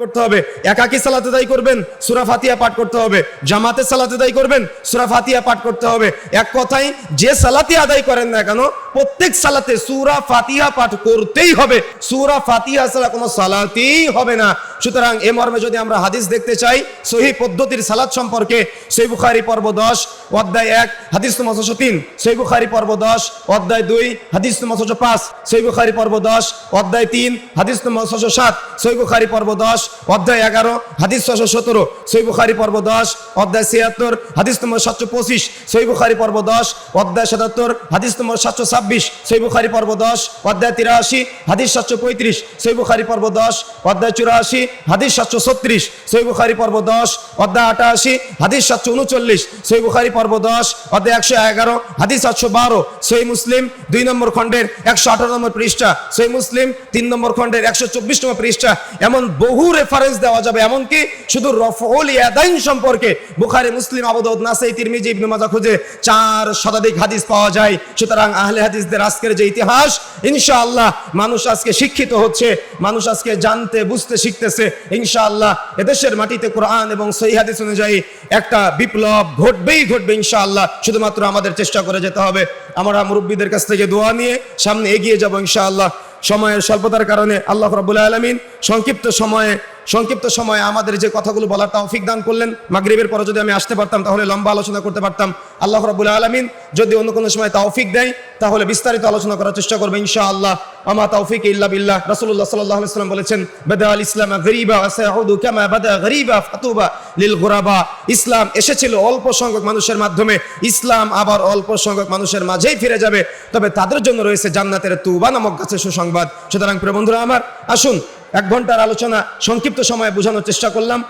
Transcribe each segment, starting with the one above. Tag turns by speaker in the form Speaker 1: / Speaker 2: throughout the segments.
Speaker 1: করতে হবে। একাকি সালাতে দায়ী করবেন, সুরা ফাতিহা পাঠ করতে হবে। জামাতে সালাতে দায়ী করবেন, সুরা ফাতিহা পাঠ করতে হবে। এক কথাই যে সালাতে আদায় করেন না কেন, প্রত্যেক সালাতে সুরা ফাতিহা পাঠ করতেই হবে। সুরা ফাতিহা ছাড়া কোনো সালাতেই হবে না। সুতরাং এ মর্মে যদি আমরা হাদিস দেখতে চাই, সহি পদ্ধতির সালাত সম্পর্কে সই বুখারি পর্ব দশ, অধ্যায় এক, হাদিস নম্বর ছশো তিন বুখারি পর্ব দশ, অধ্যায় দুই, হাদিস নম্বর ছশো পাঁচ বুখারি পর্ব দশ, অধ্যায় তিন, হাদিস নম্বর ছশো সাত সই বুখারি পর্ব দশ অধ্যায় এগারো, হাদিস ছশো সতেরো সই বুখারি পর্ব দশ, অধ্যায় ছিয়াত্তর, হাদিস নম্বর সাতশো পঁচিশ সই বুখারি পর্ব দশ, অধ্যায় সাতাত্তর, হাদিস নম্বর সাতশো ছাব্বিশ সই বুখারি পর্ব দশ, অধ্যায় তিরাশি, হাদিস সাতশো পঁয়ত্রিশ সই বুখারি পর্ব দশ, অধ্যায় চুরাশি, হাদিস সাতশো ছত্রিশ সই বুখারি পর্ব দশ, অধ্যায় আটাশি, হাদিস সাতশো উনচল্লিশ সই বুখারি পর্ব দশ, অধ্যায় একশো এগারো, হাদিস সাতশো বারো সই মুসলিম দুই নম্বর খণ্ডের একশো আঠারো নম্বর পৃষ্ঠা সই মুসলিম তিন নম্বর খণ্ডের একশো চব্বিশ নম্বর পৃষ্ঠা, এমন বহু রেফারেন্স দেওয়া যাবে। এমনকি শুধু রফল ইয়াদাইন সম্পর্কে বুখারি, মুসলিম আবুদউদ নাসাই, তিরমিজি, ইবনে মাজাহ খুঁজে চার শতাধিক হাদিস পাওয়া যায়। সুতরাং আহলে হাদিসদের আজকের যে ইতিহাস, ইনশাআল্লাহ মানুষ আজকে শিক্ষিত হচ্ছে, মানুষ আজকে জানতে, বুঝতে শিখতেছে। ইনশাআল্লাহ এদেশের মাটিতে কোরআন এবং সহি হাদিস অনুযায়ী একটা বিপ্লব ঘটবেই ঘটবে ইনশাআল্লাহ। শুধুমাত্র আমাদের চেষ্টা করে যেতে হবে। আমরা মুরব্বীদের কাছ থেকে দোয়া নিয়ে সামনে এগিয়ে যাব ইনশাআল্লাহ। সময়ের স্বল্পতার কারণে আল্লাহ রাবুল আলমিন সংক্ষিপ্ত সময়ে সংক্ষিপ্ত সময়ে আমাদের যে কথাগুলো বলার তৌফিক দান করলেন, মাগরিবের পরে যদি আমি আসতে পারতাম, তাহলে লম্বা আলোচনা করতে পারতাম। আল্লাহ রাব্বুল আলামিন যদি অন্য কোনো সময় তৌফিক দেয়, তাহলে বিস্তারিত আলোচনা করার চেষ্টা করব ইনশাআল্লাহ। আমা তৌফিক ইল্লা বিল্লাহ। রাসূলুল্লাহ সাল্লাল্লাহু আলাইহি ওয়াসাল্লাম বলেছেন, বাদা আল ইসলাম গরিবা ওয়া সায়াউদু কামা বাদা গরিবা ফাতুবা লিল গুরাবা। ইসলাম এসেছিল অল্প সংখ্যক মানুষের মাধ্যমে। ইসলাম আবার অল্প সংখ্যক মানুষের মাঝেই ফিরে যাবে। তবে তাদের জন্য রয়েছে জান্নাতের তুবা নামক কাছে সুসংবাদ। সুতরাং প্রিয় বন্ধুরা আমার, আসুন এক ঘণ্টার আলোচনা, সংক্ষিপ্ত সময়ে বোঝানোর চেষ্টা করলাম।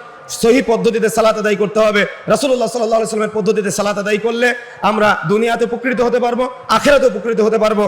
Speaker 1: সহি পদ্ধতিতে সালাত আদায় করতে হবে। রাসুল্লাহ সাল্লাহ সাল্লামের পদ্ধতিতে সালাত আদায় করলে আমরা দুনিয়াতে উপকৃত হতে পারব আখেরাতে উপকৃত হতে পারব।